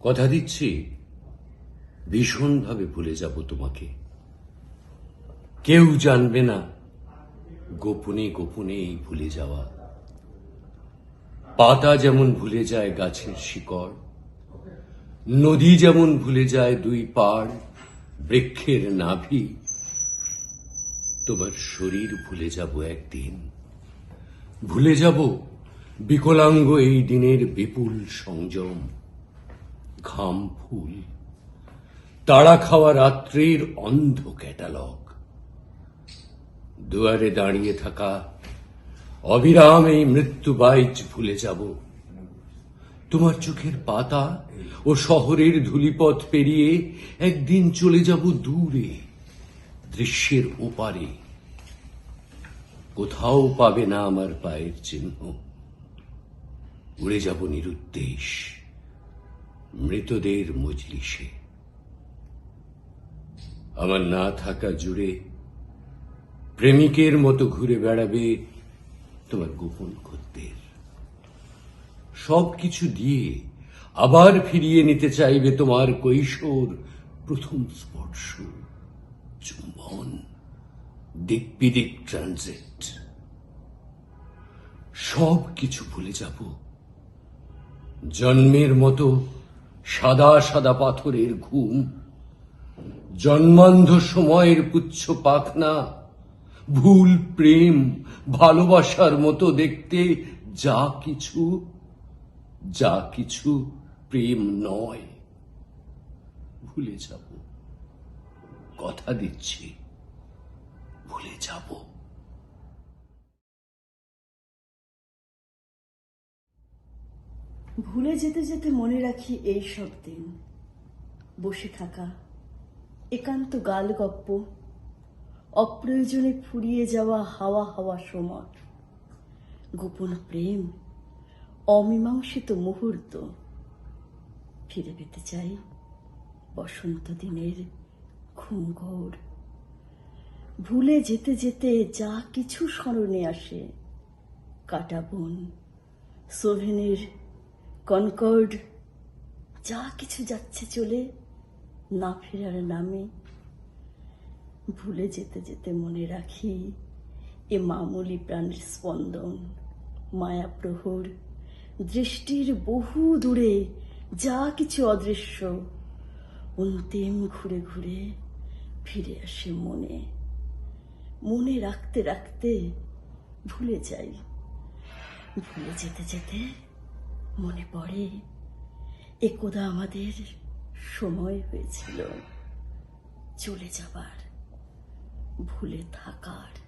কথা দিচ্ছি? ভীষণভাবে ভুলে যাব তোমাকে। কেউ জানবে না গোপনে গোপনে এই ভুলে যাওয়া। পাতা যেমন ভুলে যায় গাছের শিকড়, নদী যেমন ভুলে যায় দুই পাড়, বৃক্ষের নাভি, তোমার শরীর ভুলে যাব একদিন। ভুলে যাব বিকলাঙ্গ এই দিনের বিপুল সংযম। ঘাম ফুল। তাড়া খাওয়া রাত্রির অন্ধ ক্যাটালগ। দুয়ারে দাঁড়িয়ে থাকা অবিরাম এই মৃত্যু বাইচ ভুলে যাব। তোমার চোখের পাতা ও শহরের ধুলিপথ পেরিয়ে একদিন চলে যাব দূরে, দৃশ্যের ওপারে। কোথাও পাবে না আমার পায়ের চিহ্ন। উড়ে যাব নিরুদ্দেশ। মৃতদের মজলিসে। আমার না থাকা জুড়ে প্রেমিকের মতো ঘুরে বেড়াবে তোমার গোপন খদ্দের। সব কিছু দিয়ে আবার ফিরিয়ে নিতে চাইবে তোমার কৈশোর প্রথম স্পর্শ, চুম্বন দিক বিদিক ট্রানজিট। সব কিছু ভুলে যাব। জন্মের মতো সাদা সাদা পাথরের ঘুম। জন্মান্ধ সময়ের পুচ্ছ পাখনা, ভুল প্রেম, ভালোবাসার মতো দেখতে যা কিছু যা কিছু প্রেম নয়। ভুলে যাব। কথা দিচ্ছি। ভুলে যাব। ভুলে যেতে যেতে মনে রাখি এই সব দিন। বসে থাকা, একান্ত গাল গপ্প অপ্রয়োজনে ফুরিয়ে যাওয়া হাওয়া হাওয়া সময়। গোপন প্রেম, অমীমাংসিত মুহূর্ত। ফিরে পেতে চাই বসন্ত দিনের ঘুমঘোর ভুলে যেতে যেতে যা কিছু স্মরণে আসে কাটা বন সোভেনের কনকর্ড, যা কিছু যাচ্ছে চলে না ফেরার নামে। ভুলে যেতে যেতে মনে রাখি এ মামুলি প্রাণের স্পন্দন মায়া প্রহর দৃষ্টির বহু দূরে যা কিছু অদৃশ্য, অন্তিম ঘুরে ঘুরে ফিরে আসে মনে। মনে রাখতে রাখতে ভুলে যাই, ভুলে যেতে যেতে মনে পড়ে একদা আমাদের সময় হয়েছিল চলে যাবার ভুলে থাকার।